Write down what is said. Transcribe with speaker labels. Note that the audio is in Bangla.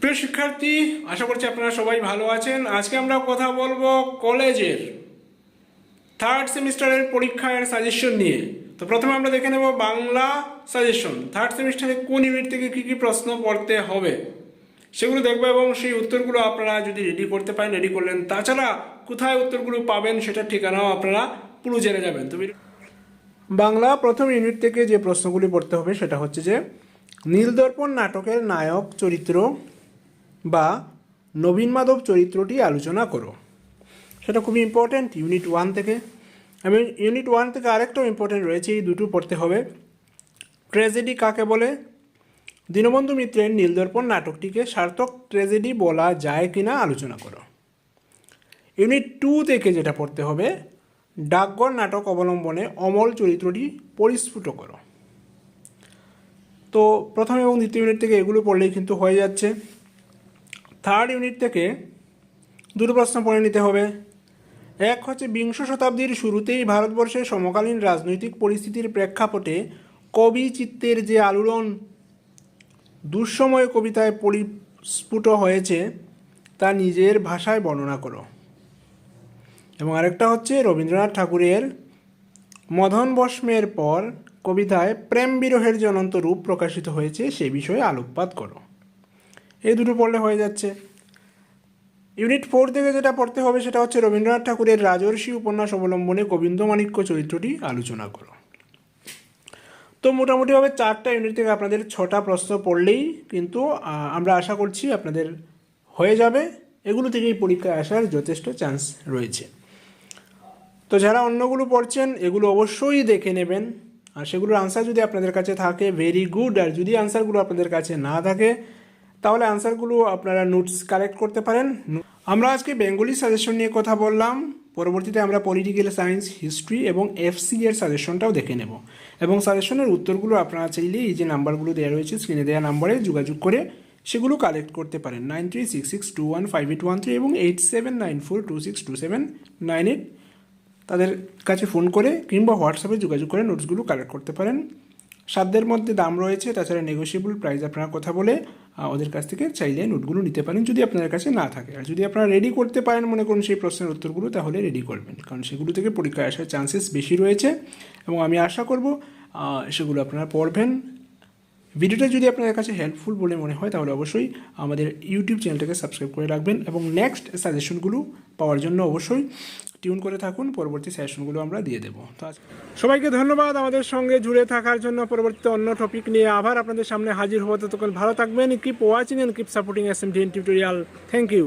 Speaker 1: প্রিয় শিক্ষার্থী, আশা করছি আপনারা সবাই ভালো আছেন। আজকে আমরা কথা বলব কলেজের থার্ড সেমিস্টারের পরীক্ষার সাজেশন নিয়ে। তো প্রথমে আমরা দেখে নেব বাংলা সাজেশন থার্ড সেমিস্টারে কোন ইউনিট থেকে কী কী প্রশ্ন পড়তে হবে, সেগুলো দেখব এবং সেই উত্তরগুলো আপনারা যদি রেডি করতে পারেন রেডি করলেন, তাছাড়া কোথায় উত্তরগুলো পাবেন সেটার ঠিকানাও আপনারা পুরো জেনে যাবেন। তুমি বাংলা প্রথম ইউনিট থেকে যে প্রশ্নগুলি পড়তে হবে, সেটা হচ্ছে যে, নীলদর্পণ নাটকের নায়ক চরিত্র বা নবীন মাধব চরিত্রটি আলোচনা করো। সেটা খুবই ইম্পর্ট্যান্ট ইউনিট ওয়ান থেকে। আমি ইউনিট ওয়ান থেকে আরেকটাও ইম্পর্ট্যান্ট রয়েছে, এই দুটো পড়তে হবে। ট্র্যাজেডি কাকে বলে? দীনবন্ধু মিত্রের নীলদর্পণ নাটকটিকে সার্থক ট্র্যাজেডি বলা যায় কিনা আলোচনা করো। ইউনিট টু থেকে যেটা পড়তে হবে, ডাকঘর নাটক অবলম্বনে অমল চরিত্রটি পরিস্ফুট করো। তো প্রথম এবং দ্বিতীয় ইউনিট থেকে এগুলো পড়লেই কিন্তু হয়ে যাচ্ছে। থার্ড ইউনিট থেকে দুটো প্রশ্ন পড়ে নিতে হবে। এক হচ্ছে বিংশ শতাব্দীর শুরুতেই ভারতবর্ষের সমকালীন রাজনৈতিক পরিস্থিতির প্রেক্ষাপটে কবি চিত্তের যে আলোড়ন দুঃসময় কবিতায় পরিস্ফুট হয়েছে, তা নিজের ভাষায় বর্ণনা করো। এবং আরেকটা হচ্ছে রবীন্দ্রনাথ ঠাকুরের মদন বস্মের পর কবিতায় প্রেম বিরহের যে অনন্ত রূপ প্রকাশিত হয়েছে, সে বিষয়ে আলোকপাত করো। এই দুটো পড়লে হয়ে যাচ্ছে। ইউনিট ফোর থেকে যেটা পড়তে হবে সেটা হচ্ছে রবীন্দ্রনাথ ঠাকুরের রাজর্ষি উপন্যাস অবলম্বনে গোবিন্দমাণিক্য চরিত্রটি আলোচনা করো। তো মোটামুটিভাবে চারটা ইউনিট থেকে আপনাদের ছটা প্রশ্ন পড়লেই কিন্তু আমরা আশা করছি আপনাদের হয়ে যাবে। এগুলো থেকেই পরীক্ষায় আসার যথেষ্ট চান্স রয়েছে। তো যারা অন্যগুলো পড়ছেন, এগুলো অবশ্যই দেখে নেবেন। আর সেগুলোর আনসার যদি আপনাদের কাছে থাকে ভেরি গুড আর যদি আনসারগুলো আপনাদের কাছে না থাকে তাহলে আনসারগুলো আপনারা নোটস কালেক্ট করতে পারেন। আমরা আজকে বেঙ্গলি সাজেশন নিয়ে কথা বললাম। পরবর্তীতে আমরা পলিটিক্যাল সায়েন্স হিস্ট্রি এবং এফসি এর সাজেশনটাও দেখে নেব। এবং সাজেশনের উত্তরগুলো আপনারা চাইলে এই যে নাম্বারগুলো দেওয়া রয়েছে স্ক্রিনে দেওয়া নাম্বারে যোগাযোগ করে সেগুলো কালেক্ট করতে পারেন। Nine three six six two one five eight one three এবং eight seven nine four two six two seven nine eight তাদের কাছে ফোন করে কিংবা হোয়াটসঅ্যাপে যোগাযোগ করে নোটসগুলো কালেক্ট করতে পারেন। সাধ্যের মধ্যে দাম রয়েছে, তাছাড়া নেগোসিয়েবল প্রাইস আপনারা কথা বলে ওদের কাছ থেকে চাইলে নোটগুলো নিতে পারেন যদি আপনাদের কাছে না থাকে। আর যদি আপনারা রেডি করতে পারেন মনে করুন সেই প্রশ্নের উত্তরগুলো, তাহলে রেডি করবেন, কারণ সেগুলো থেকে পরীক্ষায় আসার চান্সেস বেশি রয়েছে। এবং আমি আশা করব সেগুলো আপনারা পড়বেন। ভিডিওটা যদি আপনাদের কাছে হেল্পফুল বলে মনে হয়, তাহলে অবশ্যই আমাদের ইউটিউব চ্যানেলটাকে সাবস্ক্রাইব করে রাখবেন। এবং নেক্সট সাজেশনগুলো পাওয়ার জন্য অবশ্যই টিউন করে থাকুন, পরবর্তী সেশনগুলো আমরা দিয়ে দেবো। তো সবাইকে ধন্যবাদ আমাদের সঙ্গে জুড়ে থাকার জন্য। পরবর্তীতে অন্য টপিক নিয়ে আবার আপনাদের সামনে হাজির হব। ততক্ষণ ভালো থাকবেন keep watching and keep supporting S M tutorial thank you